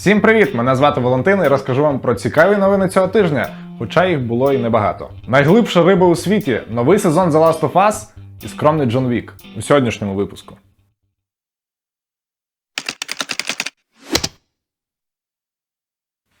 Всім привіт! Мене звати Валентин і розкажу вам про цікаві новини цього тижня, хоча їх було і небагато. Найглибша риба у світі, новий сезон The Last of Us і скромний Джон Вік у сьогоднішньому випуску.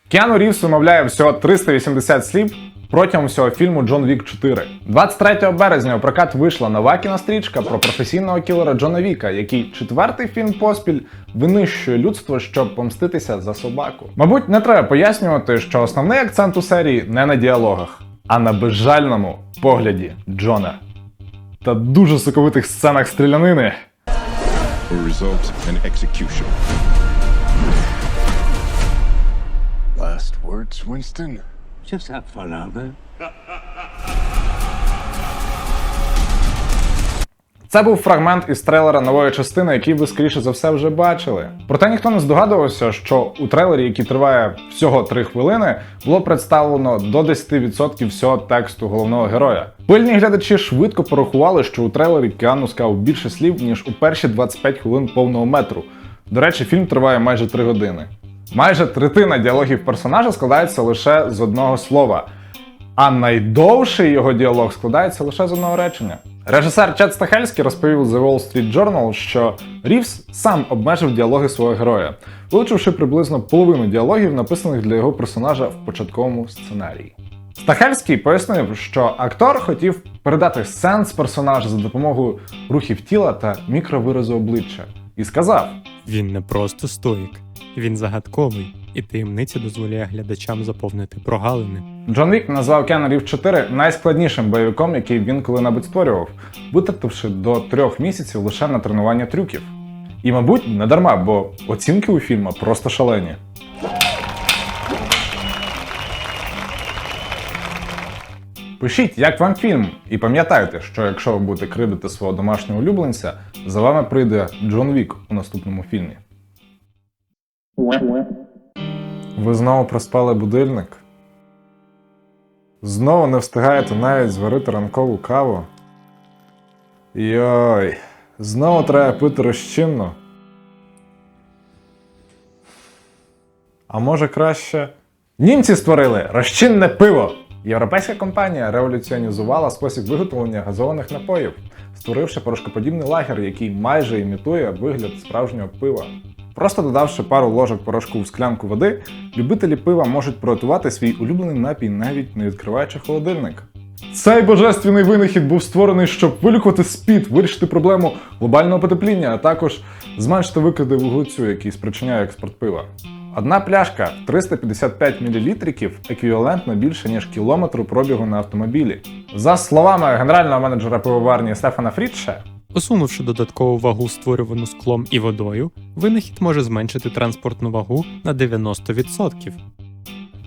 Кіану Рівс вимовляє всього 380 слів протягом всього фільму Джон Вік 4. 23 березня у прокат вийшла нова кінострічка про професійного кілера Джона Віка, який четвертий фільм поспіль винищує людство, щоб помститися за собаку. Мабуть, не треба пояснювати, що основний акцент у серії не на діалогах, а на безжальному погляді Джона. Та дуже соковитих сценах стрілянини. Last words, Winston? Just have fun out there. Це був фрагмент із трейлера нової частини, який ви скоріше за все вже бачили. Проте ніхто не здогадувався, що у трейлері, який триває всього 3 хвилини, було представлено до 10% всього тексту головного героя. Пильні глядачі швидко порахували, що у трейлері Кіану сказав більше слів, ніж у перші 25 хвилин повного метру. До речі, фільм триває майже 3 години. Майже третина діалогів персонажа складається лише з одного слова. А найдовший його діалог складається лише з одного речення. Режисер Чет Стахельський розповів The Wall Street Journal, що Рівс сам обмежив діалоги свого героя, вилучивши приблизно половину діалогів, написаних для його персонажа в початковому сценарії. Стахельський пояснив, що актор хотів передати сенс персонажа за допомогою рухів тіла та мікровиразу обличчя, і сказав: Він не просто стоїк, він загадковий, і таємниця дозволяє глядачам заповнити прогалини. Джон Вік назвав Keanu Рів 4 найскладнішим бойовиком, який він коли-небудь створював, витративши до трьох місяців лише на тренування трюків. І, мабуть, не дарма, бо оцінки у фільму просто шалені. Пишіть, як вам фільм, і пам'ятайте, що якщо ви будете кривдити свого домашнього улюбленця, за вами прийде Джон Вік у наступному фільмі. Ви знову проспали будильник? Знову не встигаєте навіть зварити ранкову каву. Йой, знову треба пити розчинно. А може краще. Німці створили розчинне пиво! Європейська компанія революціонізувала спосіб виготовлення газованих напоїв, створивши порошкоподібний лагер, який майже імітує вигляд справжнього пива. Просто додавши пару ложок порошку в склянку води, любителі пива можуть приготувати свій улюблений напій, навіть не відкриваючи холодильник. Цей божественний винахід був створений, щоб вилікувати спід, вирішити проблему глобального потепління, а також зменшити викиди вуглецю, який спричиняє експорт пива. Одна пляшка 355 мл еквівалентно більше, ніж кілометру пробігу на автомобілі. За словами генерального менеджера пивоварні Стефана Фрідше, Усунувши додаткову вагу, створювану склом і водою, винахід може зменшити транспортну вагу на 90%.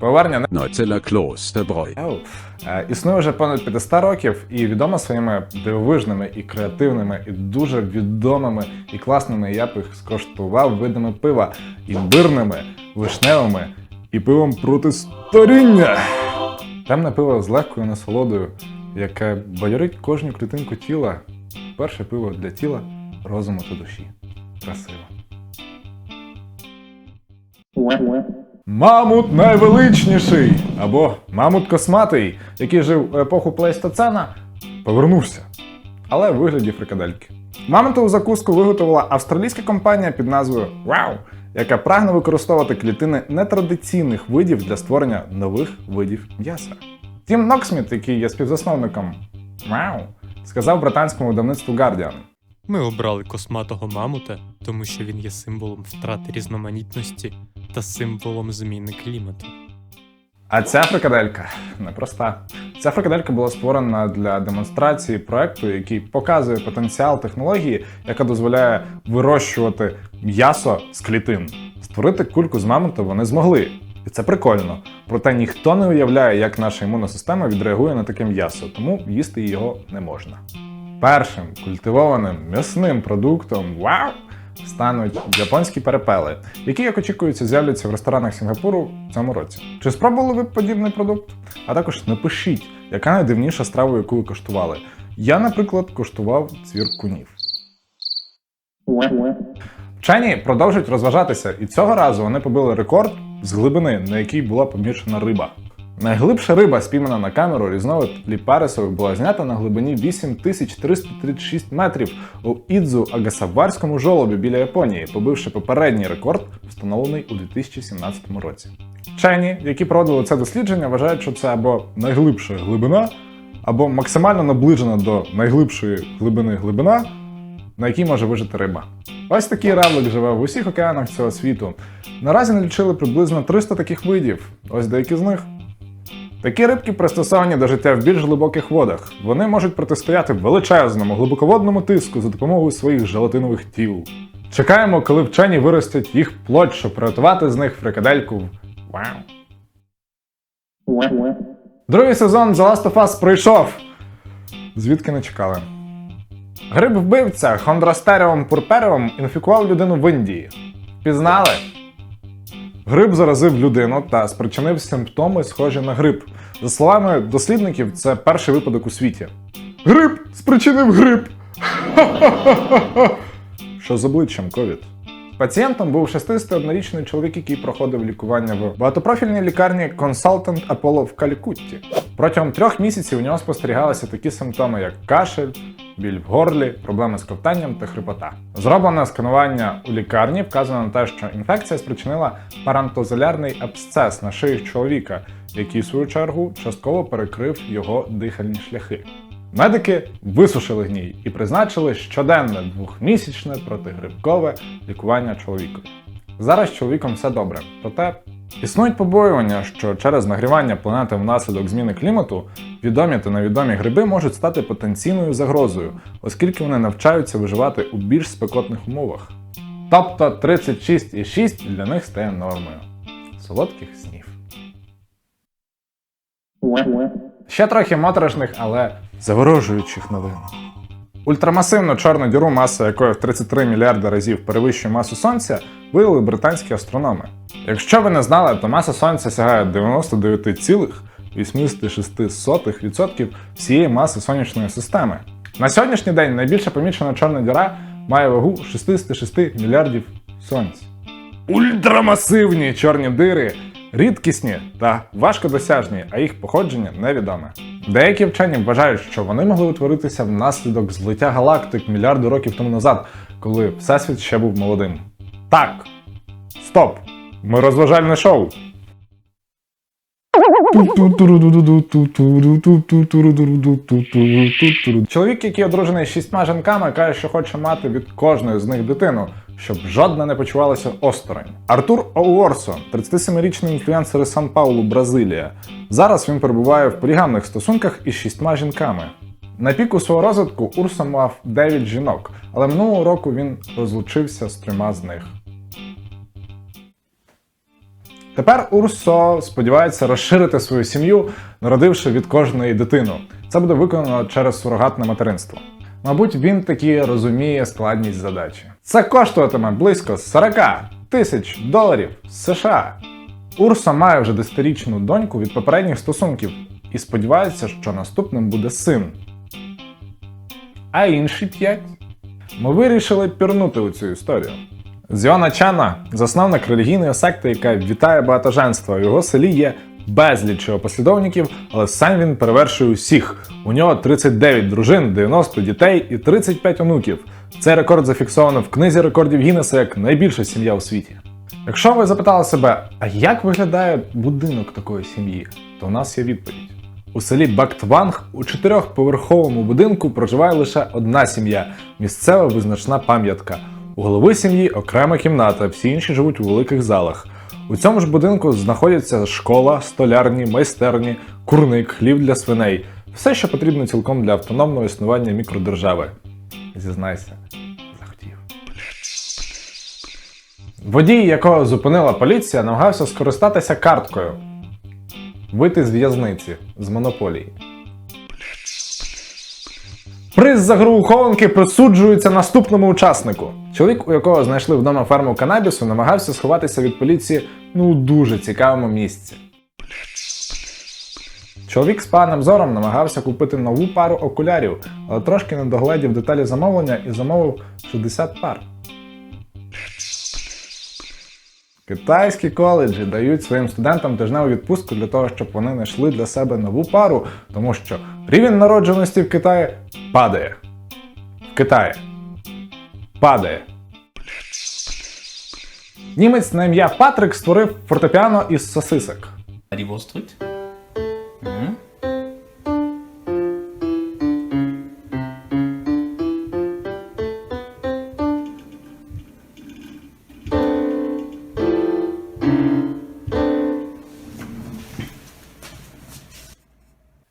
Пивоварня не Neuzella Klosterbräu. Е, Існує вже понад 500 років і відома своїми дивовижними і креативними, і дуже відомими і класними. Я б їх скоштував видами пива імбирними, вишневими і пивом проти старіння. Темне пиво з легкою насолодою, яке бадьорить кожну клітинку тіла. Перше пиво для тіла, розуму та душі. Красиво. Мамут найвеличніший або Мамут косматий, який жив у епоху плейстоцена, повернувся, але в вигляді фрикадельки. Мамонтову закуску виготовила австралійська компанія під назвою Wow, яка прагне використовувати клітини нетрадиційних видів для створення нових видів м'яса. Тім Ноксміт, який є співзасновником Wow, сказав британському видавництву Guardian. Ми обрали косматого мамута, тому що він є символом втрати різноманітності та символом зміни клімату. А ця фрикаделька непроста. Ця фрикаделька була створена для демонстрації проекту, який показує потенціал технології, яка дозволяє вирощувати м'ясо з клітин. Створити кульку з мамонта вони змогли. І це прикольно. Проте ніхто не уявляє, як наша імунна система відреагує на таке м'ясо, тому їсти його не можна. Першим культивованим м'ясним продуктом вау! Стануть японські перепели, які, як очікується, з'являться в ресторанах Сінгапуру в цьому році. Чи спробували ви подібний продукт? А також напишіть, яка найдивніша страва, яку ви коштували. Я, наприклад, коштував цвіркунів. Вчені продовжують розважатися, і цього разу вони побили рекорд з глибини, на якій була помічена риба. Найглибша риба, спіймана на камеру різновид ліпарисових, була знята на глибині 8336 метрів у Ідзу Агасаварському жолобі біля Японії, побивши попередній рекорд, встановлений у 2017 році. Вчені, які проводили це дослідження, вважають, що це або найглибша глибина, або максимально наближена до найглибшої глибини глибина, на якій може вижити риба. Ось такий равлик живе в усіх океанах цього світу. Наразі налічили приблизно 300 таких видів. Ось деякі з них. Такі рибки пристосовані до життя в більш глибоких водах. Вони можуть протистояти величезному глибоководному тиску за допомогою своїх желатинових тіл. Чекаємо, коли вчені виростять їх плоть, щоб приготувати з них фрикадельку. Вау! Другий сезон The Last of Us пройшов. Звідки не чекали. Гриб-вбивця Хондрастеріум пурперіум інфікував людину в Індії. Пізнали? Гриб заразив людину та спричинив симптоми, схожі на грип. За словами дослідників, це перший випадок у світі. Гриб спричинив грип. Що з обличчям ковід? Пацієнтом був 61-річний чоловік, який проходив лікування в багатопрофільній лікарні Consultant Apollo в Калікутті. Протягом трьох місяців у нього спостерігалися такі симптоми, як кашель, біль в горлі, проблеми з ковтанням та хрипота. Зроблене сканування у лікарні вказано на те, що інфекція спричинила парантозолярний абсцес на шиї чоловіка, який, в свою чергу, частково перекрив його дихальні шляхи. Медики висушили гній і призначили щоденне двохмісячне протигрибкове лікування чоловікові. Зараз чоловіком все добре, проте існують побоювання, що через нагрівання планети внаслідок зміни клімату відомі та невідомі гриби можуть стати потенційною загрозою, оскільки вони навчаються виживати у більш спекотних умовах. Тобто 36,6 для них стає нормою. Солодких снів. Ще трохи моторошних, але заворожуючих новин. Ультрамасивну чорну діру, маса якої в 33 мільярди разів перевищує масу Сонця, виявили британські астрономи. Якщо ви не знали, то маса Сонця сягає 99,86% всієї маси сонячної системи. На сьогоднішній день найбільша помічена чорна діра має вагу 66 мільярдів сонць. Ультрамасивні чорні дири рідкісні та важкодосяжні, а їх походження невідоме. Деякі вчені вважають, що вони могли утворитися внаслідок злиття галактик мільярди років тому назад, коли Всесвіт ще був молодим. Так, стоп! Ми розважальне шоу. Чоловік, який одружений шістьма жінками, каже, що хоче мати від кожної з них дитину, щоб жодна не почувалася осторонь. Артур Оуорсо, 37-річний інфлюенсер із Сан-Паулу, Бразилія. Зараз він перебуває в полігамних стосунках із шістьма жінками. На піку свого розвитку Урсо мав 9 жінок, але минулого року він розлучився з трьома з них. Тепер Урсо сподівається розширити свою сім'ю, народивши від кожної дитину. Це буде виконано через сурогатне материнство. Мабуть, він таки розуміє складність задачі. Це коштуватиме близько 40 тисяч доларів США. Урсо має вже десятирічну доньку від попередніх стосунків і сподівається, що наступним буде син. А інші п'ять ми вирішили пірнути у цю історію. Зіона Чана засновник релігійної секти, яка вітає багатоженство. В його селі є безліч послідовників, але сам він перевершує усіх. У нього 39 дружин, 90 дітей і 35 онуків. Цей рекорд зафіксовано в книзі рекордів Гіннеса як найбільша сім'я у світі. Якщо ви запитали себе, а як виглядає будинок такої сім'ї, то у нас є відповідь. У селі Бактванг у чотирьохповерховому будинку проживає лише одна сім'я місцева визначна пам'ятка. У голови сім'ї окрема кімната, всі інші живуть у великих залах. У цьому ж будинку знаходяться школа, столярні, майстерні, курник, хлів для свиней. Все, що потрібно цілком для автономного існування мікродержави. Зізнайся, захотів. Водій, якого зупинила поліція, намагався скористатися карткою. Вийти з в'язниці з монополії. Приз за гру у хованки присуджується наступному учаснику. Чоловік, у якого знайшли вдома ферму канабісу, намагався сховатися від поліції ну у дуже цікавому місці. Чоловік з поганим зором намагався купити нову пару окулярів, але трошки не догледів деталі замовлення і замовив 60 пар. Китайські коледжі дають своїм студентам тижневу відпустку для того, щоб вони знайшли для себе нову пару, тому що рівень народженості в Китаї падає. В Китаї падає. Німець на ім'я Патрик створив фортепіано із сосисок.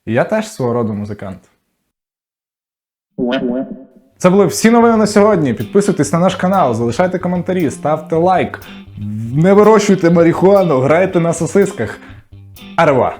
Я теж свого роду музикант. Це були всі новини на сьогодні. Підписуйтесь на наш канал, залишайте коментарі, ставте лайк. Не вирощуйте марихуану, грайте на сосисках. Арва!